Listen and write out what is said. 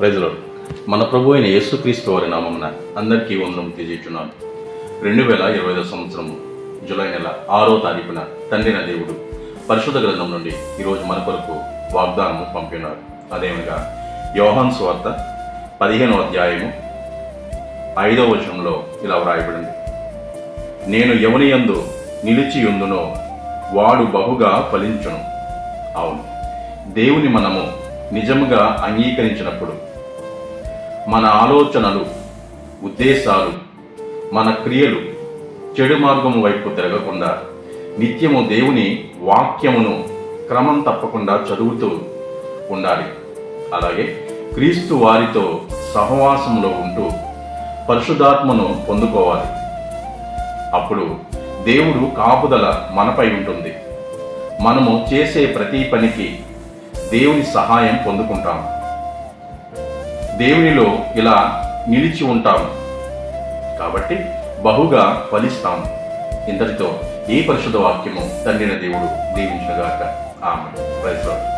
ప్రజలు మన ప్రభు అయిన యేసుక్రీస్తు వారి నామమున అందరికీ వందనం తెలియజేస్తున్నాను. రెండు వేల ఇరవై ఐదో సంవత్సరం జూలై నెల ఆరో తారీఖున తండ్రిన దేవుడు పరిశుద్ధ గ్రంథం నుండి ఈరోజు మన కొరకు వాగ్దానము పంపినారు. అదేవిధంగా యోహాన్ స్వార్త పదిహేనో అధ్యాయము ఐదవ వచనంలో ఇలా వ్రాయబడింది. నేను ఎవని యందు నిలిచి ఉందునో వాడు బహుగా ఫలించును. అవును దేవుని మనము నిజముగా అంగీకరించినప్పుడు మన ఆలోచనలు ఉద్దేశాలు మన క్రియలు చెడు మార్గము వైపు తిరగకుండా నిత్యము దేవుని వాక్యమును క్రమం తప్పకుండా చదువుతూ ఉండాలి. అలాగే క్రీస్తు వారితో సహవాసంలో ఉంటూ పరిశుధాత్మను పొందుకోవాలి. అప్పుడు దేవుడు కాపుదల మనపై ఉంటుంది. మనము చేసే ప్రతి పనికి దేవుని సహాయం పొందుకుంటాము. దేవునిలో ఇలా నిలిచి ఉంటాము. కాబట్టి బహుగా ఫలిస్తాము. ఇంతటితో ఈ పరిశుద్ధ వాక్యము తండ్రిన దేవుడు దీవించగాక ఆమె ప్రైజ్